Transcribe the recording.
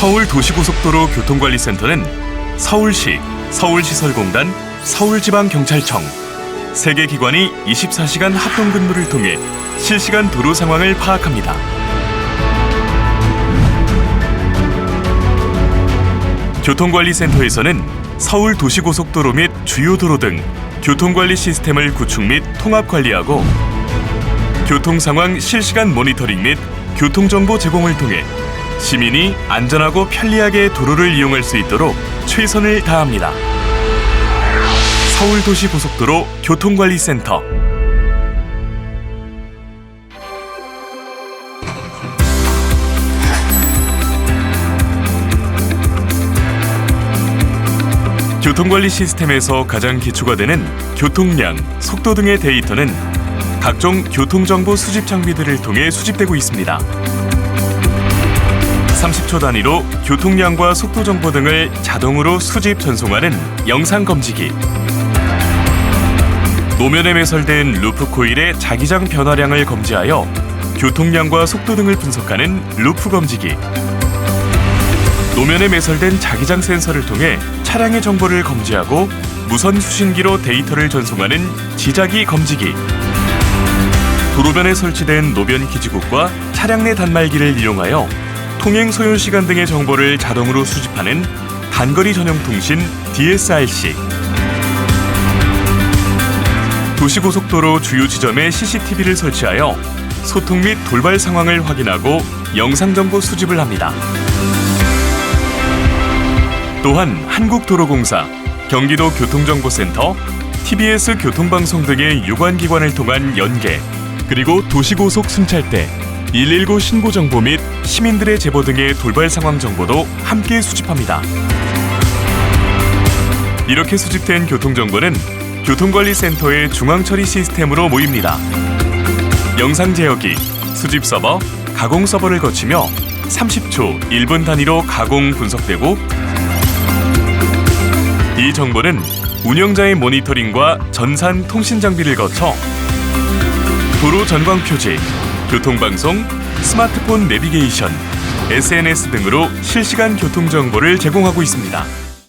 서울 도시고속도로 교통관리센터는 서울시, 서울시설공단, 서울지방경찰청 세 개 기관이 24시간 합동 근무를 통해 실시간 도로 상황을 파악합니다. 교통관리센터에서는 서울 도시고속도로 및 주요 도로 등 교통관리 시스템을 구축 및 통합 관리하고 교통 상황 실시간 모니터링 및 교통정보 제공을 통해 시민이 안전하고 편리하게 도로를 이용할 수 있도록 최선을 다합니다. 서울도시고속도로 교통관리센터 교통관리 시스템에서 가장 기초가 되는 교통량, 속도 등의 데이터는 각종 교통정보 수집 장비들을 통해 수집되고 있습니다. 30초 단위로 교통량과 속도 정보 등을 자동으로 수집 전송하는 영상 검지기. 노면에 매설된 루프 코일의 자기장 변화량을 검지하여 교통량과 속도 등을 분석하는 루프 검지기. 노면에 매설된 자기장 센서를 통해 차량의 정보를 검지하고 무선 수신기로 데이터를 전송하는 지자기 검지기. 도로변에 설치된 노변 기지국과 차량 내 단말기를 이용하여 통행 소요 시간 등의 정보를 자동으로 수집하는 단거리 전용 통신 DSRC. 도시고속도로 주요 지점에 CCTV를 설치하여 소통 및 돌발 상황을 확인하고 영상 정보 수집을 합니다. 또한 한국도로공사, 경기도 교통정보센터, TBS 교통방송 등의 유관기관을 통한 연계, 그리고 도시고속 순찰대, 119 신고 정보 및 시민들의 제보 등의 돌발 상황 정보도 함께 수집합니다. 이렇게 수집된 교통 정보는 교통관리센터의 중앙 처리 시스템으로 모입니다. 영상 제어기, 수집 서버, 가공 서버를 거치며 30초, 1분 단위로 가공 분석되고 이 정보는 운영자의 모니터링과 전산 통신 장비를 거쳐 도로 전광 표지, 교통방송, 스마트폰 내비게이션, SNS 등으로 실시간 교통 정보를 제공하고 있습니다.